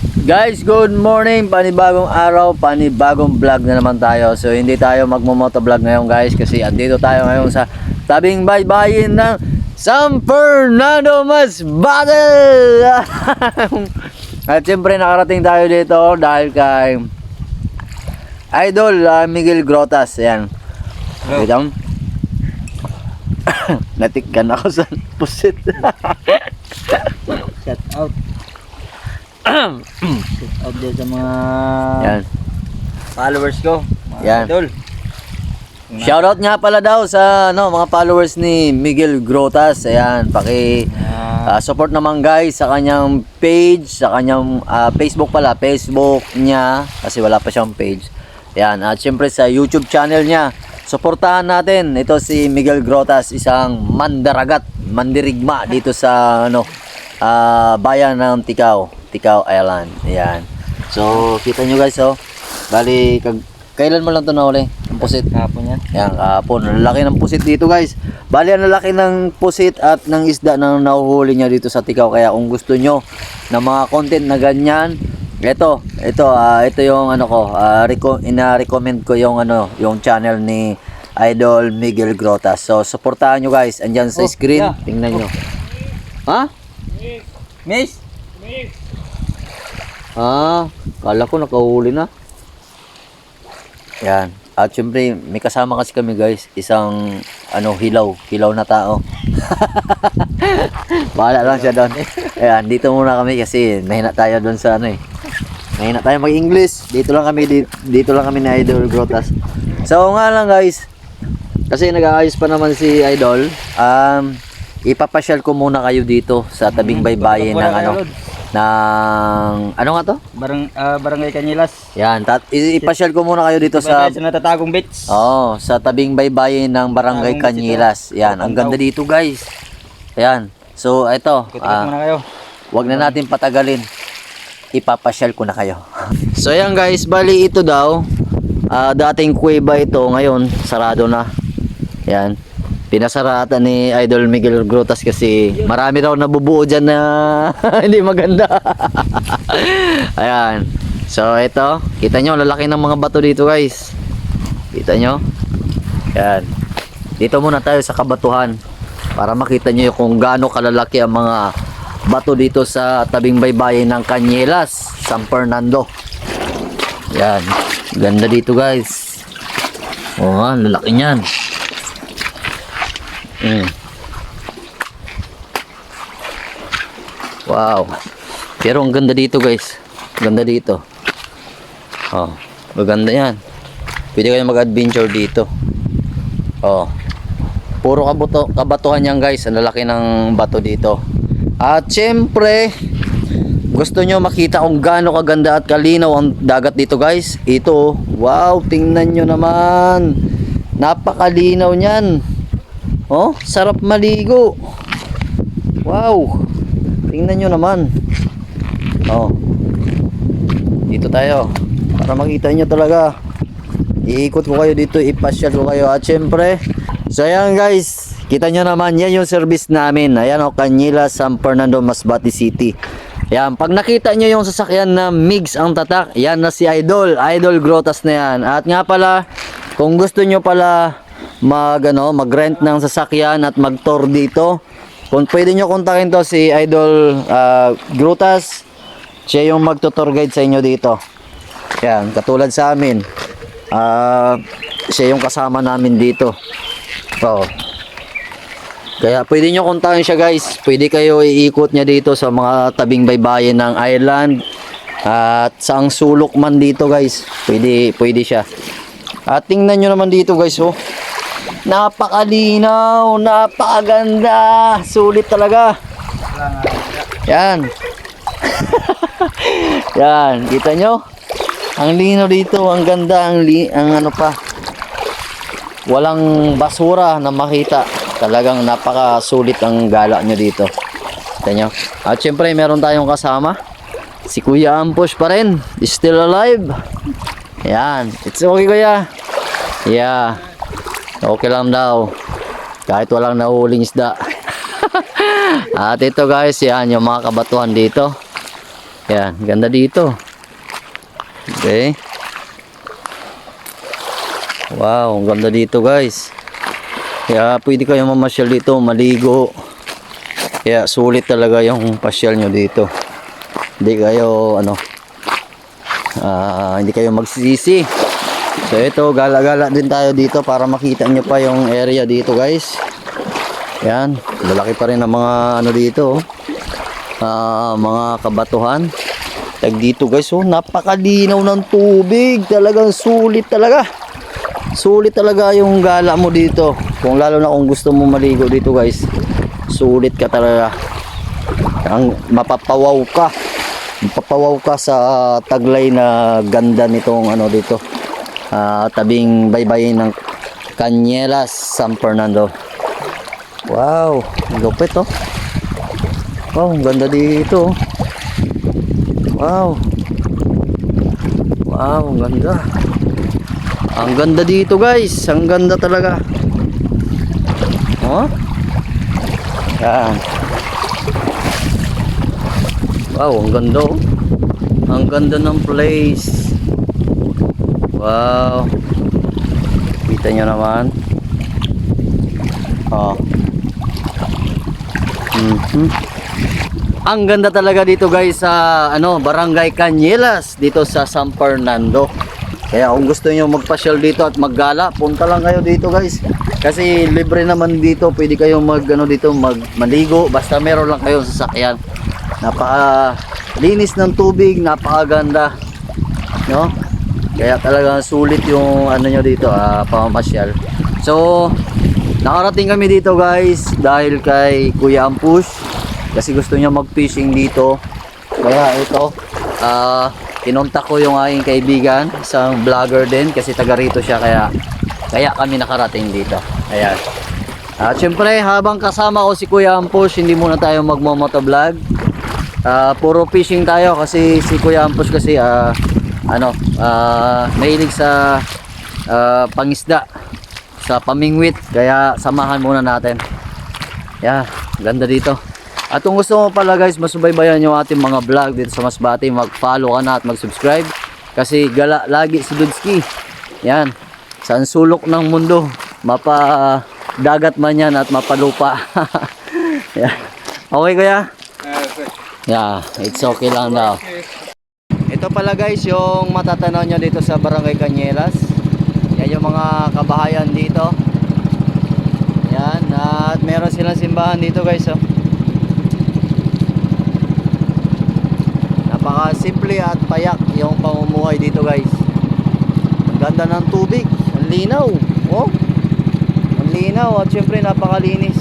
Guys, good morning. Panibagong araw, panibagong vlog na naman tayo. So, hindi tayo magmumoto vlog ngayon guys kasi andito tayo ngayon sa tabing baybayin ng San Fernando Masbate. At siyempre nakarating tayo dito dahil kay Idol ah, Miguel Grotas. Ayan. Wait lang. Natikkan ako sa pusit. Shout out. Out din sa mga Yan. followers ko. Mga Yan. Idol. Shoutout nga pala daw sa ano, mga followers ni Miguel Grotas. Ayan, paki Ah, ah, support naman guys sa kanyang page, sa kanyang ah, Facebook pala, Facebook niya kasi wala pa siyang page. Ayan, at syempre sa YouTube channel niya. Suportahan natin. Ito si Miguel Grotas, isang mandaragat, mandirigma dito sa ano ah, bayan ng Tikao, Tikao Island. Ayan. So, kita nyo guys, oh. Bali, kag kailan mo lang to nahuli? Ang pusit. Hapon yan. Yan, kahapon. Ang laki ng pusit dito, guys. Bali, ang laki ng pusit at ng isda na nahuhuli niya dito sa Tikaw. Kaya kung gusto nyo ng mga content na ganyan, ito, ito, ah, ito yung ano ko, ah, reco- ina-recommend ko yung ano, yung channel ni Idol Miguel Grotas. So, supportahan nyo guys. Andyan sa Oh, screen. yeah. Tingnan nyo. Ha? Miss. Ah, kala ko nakahuli na. Yan. At syempre, may kasama kasi kami guys, isang ano hilaw, hilaw na tao. Bahala lang siya doon. Ayan, dito muna kami kasi mahina tayo doon sa ano eh. Mahina tayo mag-English. Dito lang kami dito, dito lang kami ni Idol Grotas. So nga lang guys, kasi nag-aayos pa naman si Idol. Um, ipapasyal ko muna kayo dito sa tabing baybayin ng ano ng ano nga to? Barang, ah, barangay Kanyilas. Yan, tat i- ipasyal ko muna kayo dito sa Sa, natatagong beach. Oh, sa tabing baybayin ng Barangay Bagong Canyilas. Yan, ang ganda dito, guys. Ayan. So, ito, Ikot-ikot ah, muna kayo. wag na natin patagalin. Ipapasyal ko na kayo. so, yan guys, bali ito daw. ah, dating kuweba ito, ngayon sarado na. Yan. Pinasarata ni Idol Miguel Grotas kasi marami raw nabubuo dyan na hindi maganda. Ayan. So, ito. Kita nyo, lalaki ng mga bato dito guys. Kita nyo? Yan. Dito muna tayo sa kabatuhan para makita nyo kung gaano kalalaki ang mga bato dito sa tabing baybayin ng Canyelas, San Fernando. Yan. Ganda dito guys. Nga, lalaki niyan. Mm. Wow. Pero ang ganda dito guys. Ganda dito. Oh, maganda yan. Pwede kayo mag-adventure dito. Oh. Puro kabuto, kabatuhan yan guys. Ang lalaki ng bato dito. At syempre, gusto nyo makita kung gaano kaganda at kalinaw ang dagat dito guys. Ito, oh. wow, tingnan nyo naman. Napakalinaw niyan. Oh, sarap maligo. Wow. Tingnan nyo naman. Oh. Dito tayo. Para makita nyo talaga. Iikot ko kayo dito, ipasyal ko kayo. At syempre, so ayan guys, kita nyo naman, yan yung service namin. Ayan o, Canila, San Fernando, Masbate City. Yan, pag nakita nyo yung sasakyan na MIGS ang tatak, yan na si Idol. Idol Grotas na yan. At nga pala, kung gusto nyo pala mag, ano, mag-rent ng sasakyan at mag-tour dito, kung pwede nyo kontakin to si Idol ah, Grotas, siya yung magtutour guide sa inyo dito. Yan, katulad sa amin. Ah, siya yung kasama namin dito. Oo. Kaya pwede nyo kontakin siya guys. Pwede kayo iikot niya dito sa mga tabing baybayin ng island. At sa ang sulok man dito guys. Pwede, pwede siya. At tingnan nyo naman dito guys oh. Napakalinaw, napakaganda. Sulit talaga. Yan. Yan, kita nyo? Ang lino dito, ang ganda, ang, li ang ano pa. Walang basura na makita. Talagang napakasulit ang gala nyo dito. Kita nyo? At syempre, meron tayong kasama. Si Kuya Ambush pa rin. Still alive. Yan. It's okay, Kuya. Yeah. Okay lang daw. Kahit walang nahuling isda. At ito guys, yan yung mga kabatuhan dito. Yan, ganda dito. Okay. Wow, ang ganda dito guys. Kaya pwede kayo mamasyal dito, maligo. Kaya sulit talaga yung pasyal nyo dito. Hindi kayo, ano, ah, hindi kayo magsisisi. So ito, gala-gala din tayo dito para makita nyo pa yung area dito guys. Yan, malaki pa rin ang mga ano dito. Ah, mga kabatuhan. Tag dito guys, oh, napakadinaw ng tubig. Talagang sulit talaga. Sulit talaga yung gala mo dito. Kung lalo na kung gusto mo maligo dito guys. Sulit ka talaga. Ang mapapawaw ka. Mapapawaw ka sa taglay na ganda nitong ano dito. Ah, tabing baybayin ng Cañelas, San Fernando. Wow, lupit oh. Wow, ganda dito. oh. Wow. Wow, ang ganda. Ang ganda dito guys. Ang ganda talaga. Oh? Yan. Wow, ang ganda oh. Ang ganda ng place. Wow. Kita nyo naman. Oh. Mhm. Ang ganda talaga dito guys sa ano, Barangay Cañelas dito sa San Fernando. Kaya kung gusto niyo magpasyal dito at maggala, punta lang kayo dito guys. Kasi libre naman dito, pwede kayong mag ano dito, mag maligo basta meron lang kayong sasakyan. Napaka linis ng tubig, napakaganda. No? Kaya talagang sulit yung ano nyo dito, ah, pamamasyal. So, nakarating kami dito guys dahil kay Kuya Ampush kasi gusto niya mag-fishing dito. Kaya ito, ah, kinontak ko yung aking kaibigan, isang vlogger din kasi taga rito siya kaya kaya kami nakarating dito. Ayan. At syempre, habang kasama ko si Kuya Ampush, hindi muna tayo magmomotovlog. Ah, puro fishing tayo kasi si Kuya Ampush kasi ah, ano, ah, mahilig sa ah, pangisda sa pamingwit kaya samahan muna natin. Yeah, ganda dito. At kung gusto mo pala guys, masubaybayan yung ating mga vlog dito sa Masbate, mag-follow ka na at mag-subscribe. Kasi gala lagi si Dudski. Yan. Sa sulok ng mundo, mapa dagat man yan at mapalupa. yeah. Okay kuya? Yeah, it's okay lang daw. Ito pala guys yung matatanaw nyo dito sa Barangay Cañelas. Yan yung mga kabahayan dito. Yan, at meron silang simbahan dito guys oh. Napaka simple at payak yung pamumuhay dito guys. Ang ganda ng tubig, ang linaw. Oh. Ang linaw at syempre napakalinis.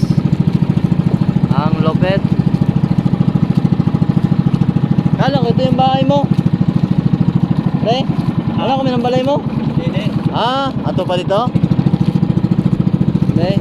Ang lopet. Kala ko ito yung bahay mo. Pre, alam ko may balay mo? Hindi. Ah, ato pa dito? Okay.